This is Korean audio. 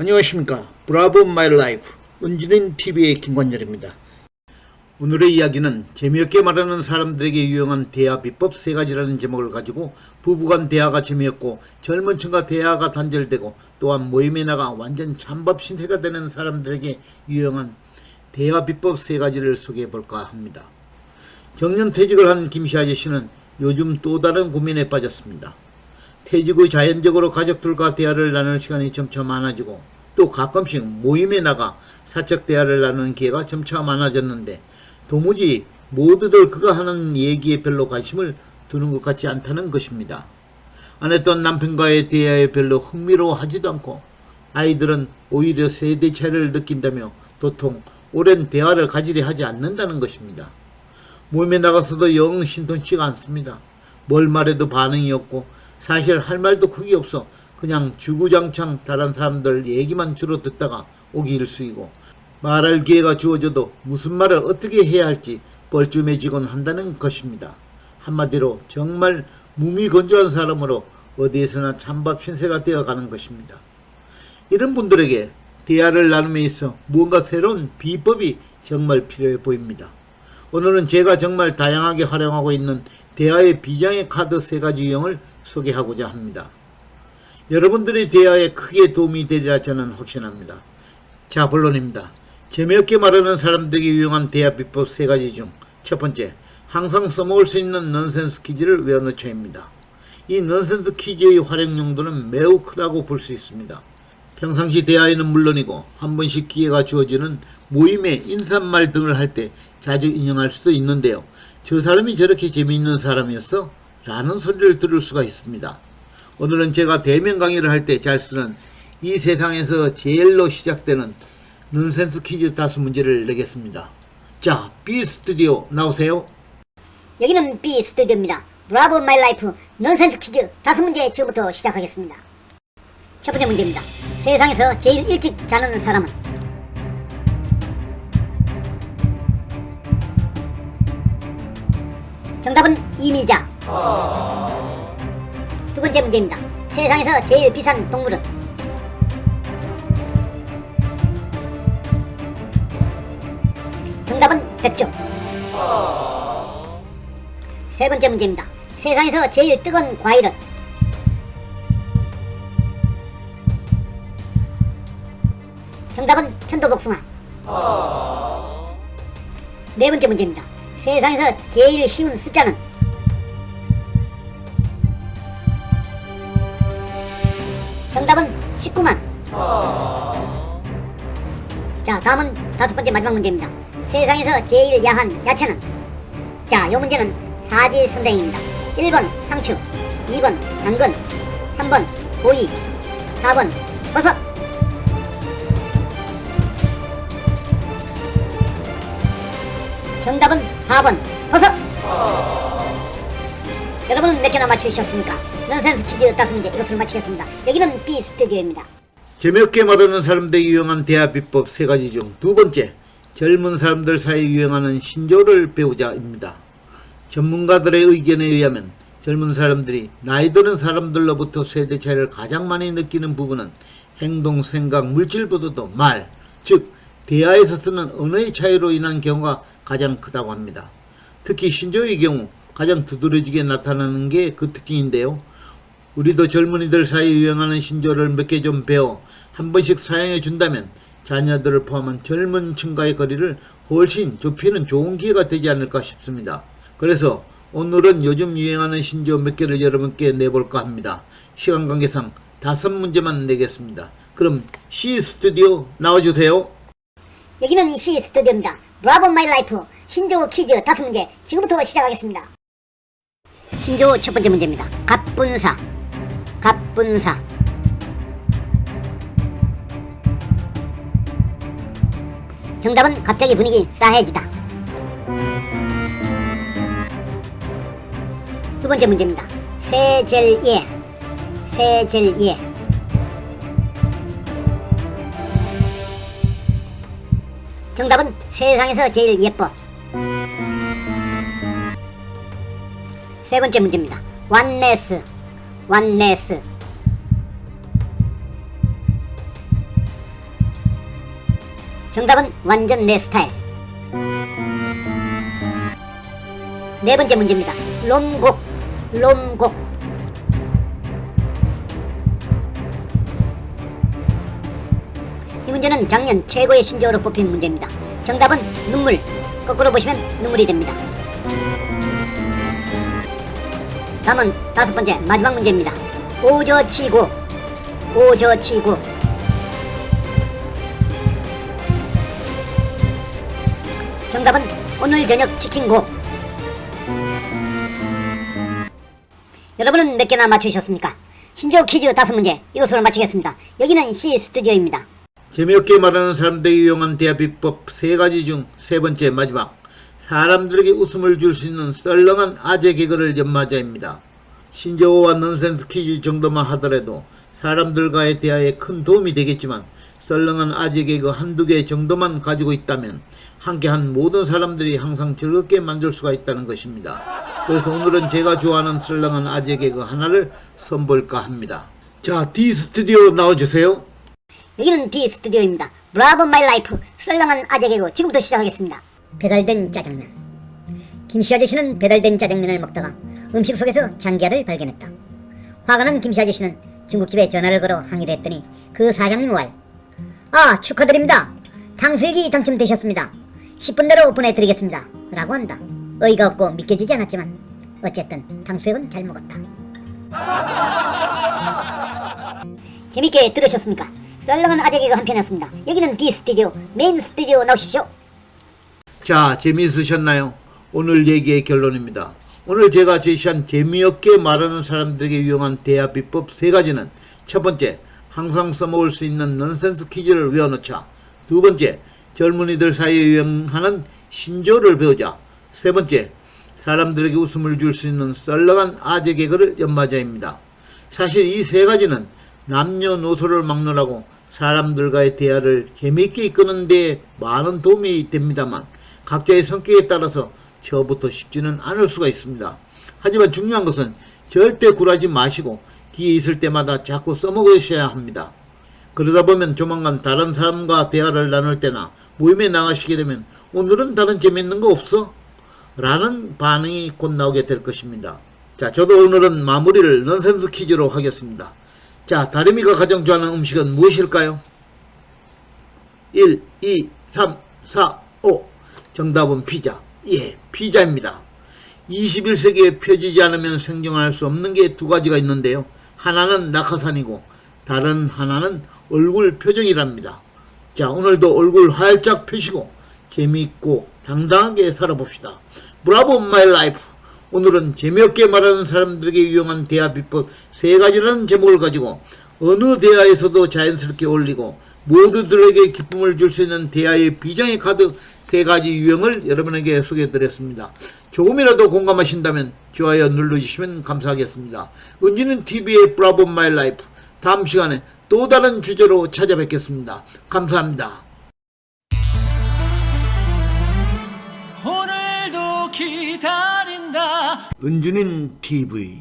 안녕하십니까. 브라보 마이 라이프 은진인 TV의 김관열입니다. 오늘의 이야기는 재미없게 말하는 사람들에게 유용한 대화 비법 세 가지라는 제목을 가지고 부부간 대화가 재미없고 젊은 층과 대화가 단절되고 또한 모임에 나가 완전 찬밥 신세가 되는 사람들에게 유용한 대화 비법 세 가지를 소개해 볼까 합니다. 정년 퇴직을 한 김씨 아저씨는 요즘 또 다른 고민에 빠졌습니다. 퇴직 후 자연적으로 가족들과 대화를 나눌 시간이 점차 많아지고 또 가끔씩 모임에 나가 사적 대화를 나누는 기회가 점차 많아졌는데 도무지 모두들 그가 하는 얘기에 별로 관심을 두는 것 같지 않다는 것입니다. 아내또한 남편과의 대화에 별로 흥미로워하지도 않고 아이들은 오히려 세대 차이를 느낀다며 도통 오랜 대화를 가지려 하지 않는다는 것입니다. 모임에 나가서도 영 신통치가 않습니다. 뭘 말해도 반응이 없고 사실 할 말도 크게 없어 그냥 주구장창 다른 사람들 얘기만 주로 듣다가 오기 일수이고 말할 기회가 주어져도 무슨 말을 어떻게 해야 할지 뻘쭘해지곤 한다는 것입니다. 한마디로 정말 무미건조한 사람으로 어디에서나 찬밥 신세가 되어가는 것입니다. 이런 분들에게 대화를 나눔에 있어 무언가 새로운 비법이 정말 필요해 보입니다. 오늘은 제가 정말 다양하게 활용하고 있는 대화의 비장의 카드 세 가지 유형을 소개하고자 합니다. 여러분들의 대화에 크게 도움이 되리라 저는 확신합니다. 자, 본론입니다. 재미없게 말하는 사람들에게 유용한 대화 비법 세 가지 중 첫 번째, 항상 써먹을 수 있는 넌센스 퀴즈를 외워놓자입니다. 이 넌센스 퀴즈의 활용 용도는 매우 크다고 볼 수 있습니다. 평상시 대화에는 물론이고 한 번씩 기회가 주어지는 모임의 인사말 등을 할 때 자주 인용할 수도 있는데요. 저 사람이 저렇게 재미있는 사람이었어? 라는 소리를 들을 수가 있습니다. 오늘은 제가 대면 강의를 할 때 잘 쓰는 이 세상에서 제일로 시작되는 넌센스 퀴즈 다수 문제를 내겠습니다. 자, B 스튜디오 나오세요. 여기는 B 스튜디오입니다. 브라보 마이 라이프 넌센스 퀴즈 다섯 문제 지금부터 시작하겠습니다. 첫 번째 문제입니다. 세상에서 제일 일찍 자는 사람은 정답은 이미자. 두 번째 문제입니다. 세상에서 제일 비싼 동물은 정답은 백조. 세 번째 문제입니다. 세상에서 제일 뜨거운 과일은 정답은 천도복숭아. 네 번째 문제입니다. 세상에서 제일 쉬운 숫자는 정답은 19만. 자, 다음은 다섯 번째 마지막 문제입니다. 세상에서 제일 야한 야채는 자, 요 문제는 사지선생입니다. 1번 상추, 2번 당근, 3번 오이, 4번 버섯. 4번 버섯. 여러분은 몇 개나 맞추셨습니까? 넌센스 퀴즈 다섯 문제 이것을 마치겠습니다. 여기는 B 스튜디오입니다. 재미없게 말하는 사람들에게 유용한 대화 비법 세 가지 중 두 번째, 젊은 사람들 사이에 유행하는 신조를 배우자입니다. 전문가들의 의견에 의하면 젊은 사람들이 나이 드는 사람들로부터 세대 차이를 가장 많이 느끼는 부분은 행동, 생각, 물질보다도 말, 즉 대화에서 쓰는 언어의 차이로 인한 경우가 가장 크다고 합니다. 특히 신조의 경우 가장 두드러지게 나타나는 게 그 특징인데요. 우리도 젊은이들 사이에 유행하는 신조를 몇 개 좀 배워 한 번씩 사용해 준다면 자녀들을 포함한 젊은 층과의 거리를 훨씬 좁히는 좋은 기회가 되지 않을까 싶습니다. 그래서 오늘은 요즘 유행하는 신조 몇 개를 여러분께 내볼까 합니다. 시간 관계상 다섯 문제만 내겠습니다. 그럼 C 스튜디오 나와주세요. 여기는 C 스튜디오입니다. 브라보 마이 라이프 신조 퀴즈 다섯 문제 지금부터 시작하겠습니다. 신조 첫 번째 문제입니다. 갑분사 갑분사 정답은 갑자기 분위기 싸해지다. 두 번째 문제입니다. 세젤예 세젤예 정답은 세상에서 제일 예뻐. 세 번째 문제입니다. 완네스, 완네스. 정답은 완전 내 스타일. 네 번째 문제입니다. 롬곡, 롬곡. 이 문제는 작년 최고의 신조어로 뽑힌 문제입니다. 정답은 눈물. 거꾸로 보시면 눈물이 됩니다. 다음은 다섯 번째 마지막 문제입니다. 오저치고, 오저치고. 정답은 오늘 저녁 치킨고. 여러분은 몇 개나 맞추셨습니까? 신조어 퀴즈 다섯 문제 이것으로 마치겠습니다. 여기는 C 스튜디오입니다. 재미없게 말하는 사람들에게 유용한 대화 비법 세 가지 중 세 번째 마지막 사람들에게 웃음을 줄 수 있는 썰렁한 아재 개그를 연마자입니다. 신조어와 넌센스 퀴즈 정도만 하더라도 사람들과의 대화에 큰 도움이 되겠지만 썰렁한 아재 개그 한두 개 정도만 가지고 있다면 함께한 모든 사람들이 항상 즐겁게 만들 수가 있다는 것입니다. 그래서 오늘은 제가 좋아하는 썰렁한 아재 개그 하나를 선볼까 합니다. 자, D 스튜디오 나와주세요. 여기는 D 스튜디오입니다. 브라보 마이 라이프 썰렁한 아재 개그 지금부터 시작하겠습니다. 배달된 짜장면. 김씨 아저씨는 배달된 짜장면을 먹다가 음식 속에서 장기화를 발견했다. 화가 난 김씨 아저씨는 중국집에 전화를 걸어 항의를 했더니 그 사장님 왈. 아 축하드립니다. 탕수육이 당첨되셨습니다. 10분 내로 보내드리겠습니다. 라고 한다. 어이가 없고 믿겨지지 않았지만 어쨌든 탕수육은 잘 먹었다. 재밌게 들으셨습니까? 썰렁한 아재 개그 한 편이었습니다. 여기는 D 스튜디오 메인 스튜디오 나오십시오. 자, 재미있으셨나요? 오늘 얘기의 결론입니다. 오늘 제가 제시한 재미없게 말하는 사람들에게 유용한 대화 비법 세 가지는 첫 번째, 항상 써먹을 수 있는 넌센스 퀴즈를 외워놓자. 두 번째, 젊은이들 사이에 유행하는 신조어를 배우자. 세 번째, 사람들에게 웃음을 줄 수 있는 썰렁한 아재 개그를 연마자입니다. 사실 이 세 가지는 남녀노소를 막론하고 사람들과의 대화를 재미있게 이끄는 데 많은 도움이 됩니다만 각자의 성격에 따라서 처음부터 쉽지는 않을 수가 있습니다. 하지만 중요한 것은 절대 굴하지 마시고 기회 있을 때마다 자꾸 써먹으셔야 합니다. 그러다 보면 조만간 다른 사람과 대화를 나눌 때나 모임에 나가시게 되면 오늘은 다른 재밌는 거 없어? 라는 반응이 곧 나오게 될 것입니다. 자, 저도 오늘은 마무리를 넌센스 퀴즈로 하겠습니다. 자, 다리미가 가장 좋아하는 음식은 무엇일까요? 1, 2, 3, 4, 5. 정답은 피자. 예, 피자입니다. 21세기에 펴지지 않으면 생존할 수 없는 게 두 가지가 있는데요. 하나는 낙하산이고 다른 하나는 얼굴 표정이랍니다. 자, 오늘도 얼굴 활짝 펴시고 재미있고 당당하게 살아봅시다. 브라보 마이 라이프. 오늘은 재미없게 말하는 사람들에게 유용한 대화 비법 세 가지라는 제목을 가지고 어느 대화에서도 자연스럽게 어울리고 모두들에게 기쁨을 줄 수 있는 대화의 비장의 카드 세 가지 유형을 여러분에게 소개해드렸습니다. 조금이라도 공감하신다면 좋아요 눌러주시면 감사하겠습니다. 은지는 TV의 브라보 마이 라이프 다음 시간에 또 다른 주제로 찾아뵙겠습니다. 감사합니다. 은준인 TV